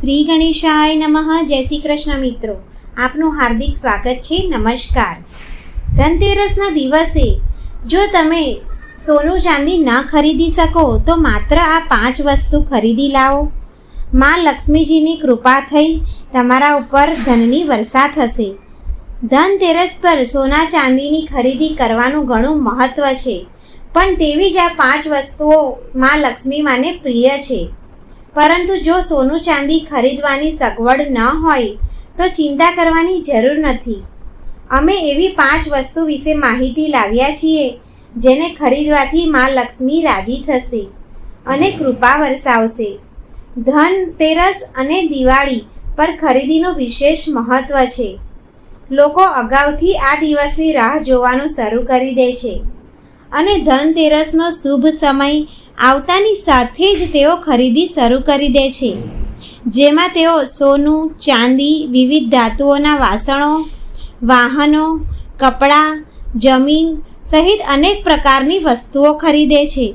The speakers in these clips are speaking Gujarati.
શ્રી ગણેશાય નમઃ. જય શ્રી કૃષ્ણ મિત્રો. આપનું હાર્દિક સ્વાગત છે. નમસ્કાર. ધનતેરસના દિવસે જો તમે સોનું ચાંદી ન ખરીદી શકો, તો માત્ર આ પાંચ વસ્તુ ખરીદી લાવો. માં લક્ષ્મીજીની કૃપા થઈ. તમારા ઉપર ધનની વર્ષા થશે. ધનતેરસ પર સોના ચાંદીની ખરીદી કરવાનું ઘણું મહત્ત્વ છે. પણ તેવી જ આ પાંચ વસ્તુઓ માં લક્ષ્મી માને પ્રિય છે. પરંતુ જો સોનું ચાંદી ખરીદવાની સગવડ ન હોય, તો ચિંતા કરવાની જરૂર નથી. અમે એવી પાંચ વસ્તુ વિશે માહિતી લાવ્યા છીએ, જેને ખરીદવાથી માં લક્ષ્મી રાજી થશે અને કૃપા વરસાવશે. ધનતેરસ અને દિવાળી પર ખરીદીનું વિશેષ મહત્વ છે. લોકો અગાઉથી આ દિવસની રાહ જોવાનું શરૂ કરી દે છે. અને ધનતેરસનો શુભ સમય આવતાની સાથે જ તેઓ ખરીદી શરૂ કરી દે છે. જેમાં તેઓ સોનું, ચાંદી, વિવિધ ધાતુઓના વાસણો, વાહનો, કપડાં, જમીન સહિત અનેક પ્રકારની વસ્તુઓ ખરીદે છે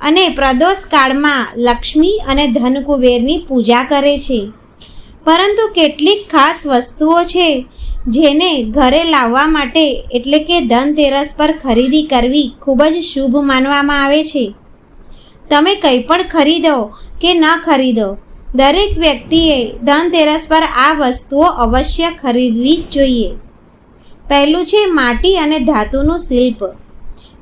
અને પ્રદોષ કાળમાં લક્ષ્મી અને ધનકુબેરની પૂજા કરે છે. પરંતુ કેટલીક ખાસ વસ્તુઓ છે જેને ઘરે લાવવા માટે એટલે કે ધનતેરસ પર ખરીદી કરવી ખૂબ જ શુભ માનવામાં આવે છે. તમે કંઈ પણ ખરીદો કે ન ખરીદો, દરેક વ્યક્તિએ ધનતેરસ પર આ વસ્તુઓ અવશ્ય ખરીદવી જોઈએ. પહેલું છે માટી અને ધાતુનું શિલ્પ.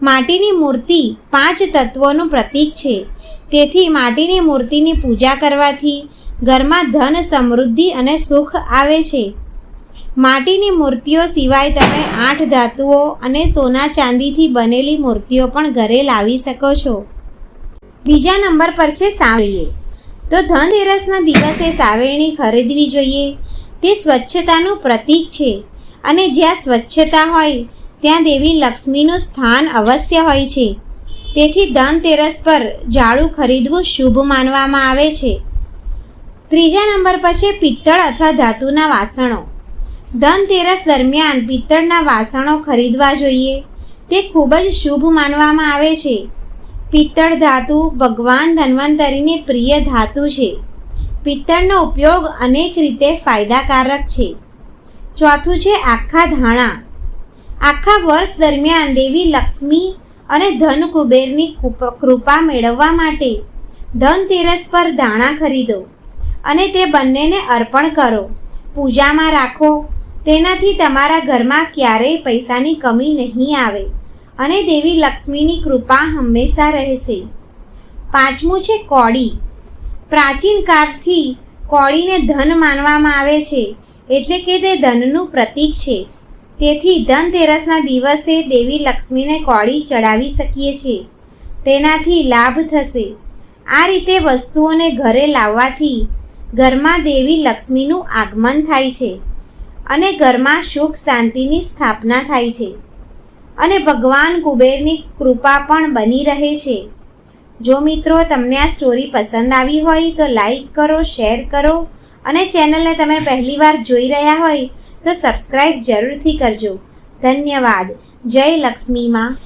માટીની મૂર્તિ પાંચ તત્વોનું પ્રતીક છે. તેથી માટીની મૂર્તિની પૂજા કરવાથી ઘરમાં ધન, સમૃદ્ધિ અને સુખ આવે છે. માટીની મૂર્તિઓ સિવાય તમે આઠ ધાતુઓ અને સોના ચાંદીથી બનેલી મૂર્તિઓ પણ ઘરે લાવી શકો છો. બીજા નંબર પર છે સાવળીએ. તો ધનતેરસના દિવસે સાવેણી ખરીદવી જોઈએ. તે સ્વચ્છતાનું પ્રતીક છે અને જ્યાં સ્વચ્છતા હોય, ત્યાં દેવી લક્ષ્મીનું સ્થાન અવશ્ય હોય છે. તેથી ધનતેરસ પર ઝાડુ ખરીદવું શુભ માનવામાં આવે છે. ત્રીજા નંબર પર છે પિત્તળ અથવા ધાતુના વાસણો. ધનતેરસ દરમિયાન પિત્તળના વાસણો ખરીદવા જોઈએ. તે ખૂબ જ શુભ માનવામાં આવે છે. પિત્તળ ધાતુ ભગવાન ધન્વંતરીની પ્રિય ધાતુ છે. પિત્તળનો ઉપયોગ અનેક રીતે ફાયદાકારક છે. ચોથું છે આખા ધાણા. આખા વર્ષ દરમિયાન દેવી લક્ષ્મી અને ધન કુબેરની કૃપ- મેળવવા માટે ધનતેરસ પર ધાણા ખરીદો અને તે બંનેને અર્પણ કરો. પૂજામાં રાખો. તેનાથી તમારા ઘરમાં ક્યારેય પૈસાની કમી નહીં આવે. અને દેવી લક્ષ્મીની કૃપા હંમેશા રહેશે. પાંચમું છે કોળી. પ્રાચીન કાળથી કોળીને ધન માનવામાં આવે છે, એટલે કે તે ધનનું પ્રતીક છે. તેથી ધનતેરસના દિવસે દેવી લક્ષ્મીને કોળી ચડાવી શકીએ છીએ. તેનાથી લાભ થશે. આ રીતે વસ્તુઓને ઘરે લાવવાથી ઘરમાં દેવી લક્ષ્મીનું આગમન થાય છે અને ઘરમાં સુખ શાંતિની સ્થાપના થાય છે. અને ભગવાન કુબેરની કૃપા પણ બની રહે છે. જો મિત્રો તમને આ સ્ટોરી પસંદ આવી હોય તો લાઈક કરો શેર કરો અને ચેનલને તમે પહેલીવાર જોઈ રહ્યા હોય તો સબસ્ક્રાઈબ જરૂરથી કરજો. ધન્યવાદ. જય લક્ષ્મીમાં